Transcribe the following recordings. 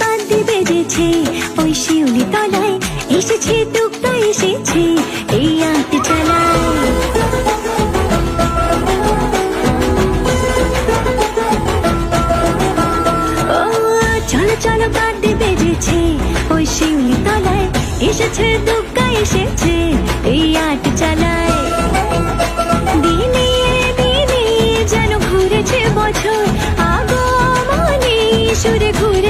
বাঁধি বেজেছে ওই শিউলি তলায় এসেছে টুকটা এসেছে, এই আঁটি চালায়। এসেছে দুগ্গা এসেছে, এই আট চালায়। দিনে দিনে যেন ঘুরেছে বছর, আগমনে সুরে ঘুরে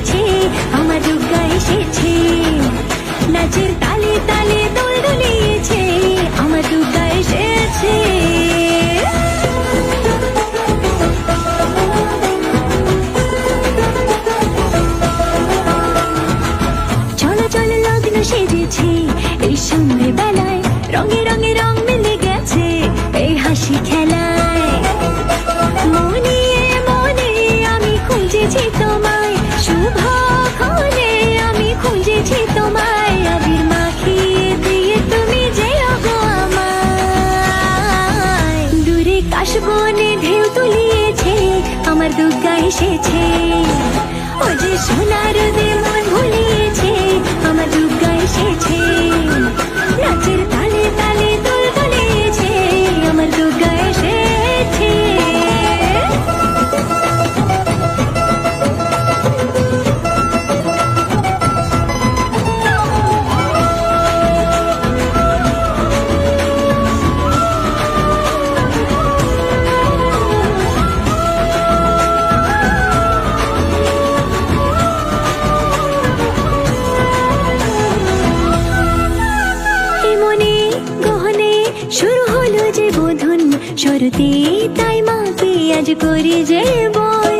সেজেছে এই বেলায় রঙে রঙে রং মিলে গেছে এই হাসি খেলায়। মনে মনে আমি খুঁজেছি তোমায়, শুভ ক্ষণে আমি খুঁজেছি তোমায় তুমি আমার দুর্গা এসেছে। ও যে সোনার দে দুর্গা এসেছে তাই মাকে আজ করি যে বরণ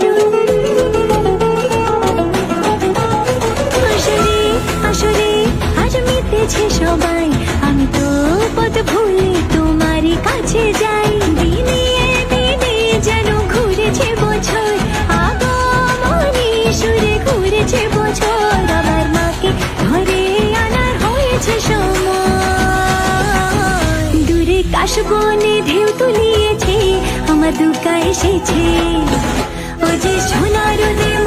দূরে কাশবনে ঢেউ তুলিয়েছে আমার দুর্গা এসেছে। ও যে সোনার দে